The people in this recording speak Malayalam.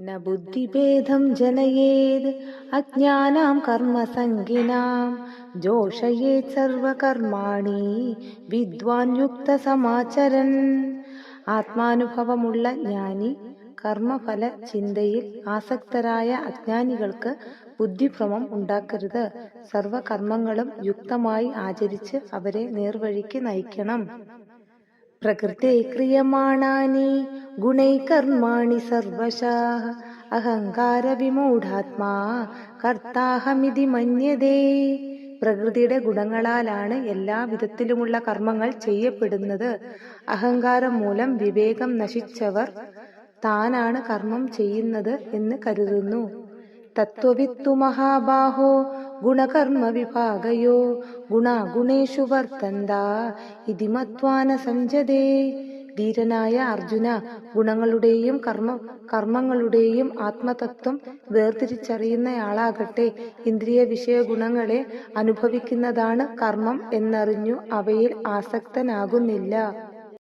न बुद्धिभेदं जनयेद् अज्ञानां कर्मसङ्गिनां जोषयेत् സർവകർമാണി വിദ്വാൻ യുക്തസമാചരൻ ആത്മാനുഭവമുള്ള ജ്ഞാനി കർമ്മഫല ചിന്തയിൽ ആസക്തരായ അജ്ഞാനികൾക്ക് ബുദ്ധിഭ്രമം ഉണ്ടാക്കരുത് സർവകർമ്മങ്ങളും യുക്തമായി ആചരിച്ച് അവരെ നേർവഴിക്ക് നയിക്കണം പ്രകൃതേ ക്രിയമാണാനി ഗുണൈ കർമാണി അഹങ്കാര വിമൂഢാത്മാ കർത്താഹമിതി മന്യതേ. പ്രകൃതിയുടെ ഗുണങ്ങളാലാണ് എല്ലാ വിധത്തിലുമുള്ള കർമ്മങ്ങൾ ചെയ്യപ്പെടുന്നത്. അഹങ്കാരം മൂലം വിവേകം നശിച്ചവർ താനാണ് കർമ്മം ചെയ്യുന്നത് എന്ന് കരുതുന്നു. തത്വവിത്തു മഹാബാഹോ ഗുണകർമ്മ വിഭാഗയോ ഗുണാഗുണേഷു വർത്തന്ത ഇതി മത്വാന സഞ്ജതേ ധീരനായ അർജുന ഗുണങ്ങളുടെയും കർമ്മ കർമ്മങ്ങളുടെയും ആത്മതത്വം വേർതിരിച്ചറിയുന്നയാളാകട്ടെ. ഇന്ദ്രിയ വിഷയ ഗുണങ്ങളെ അനുഭവിക്കുന്നതാണ് കർമ്മം എന്നറിഞ്ഞു അവയിൽ ആസക്തനാകുന്നില്ല.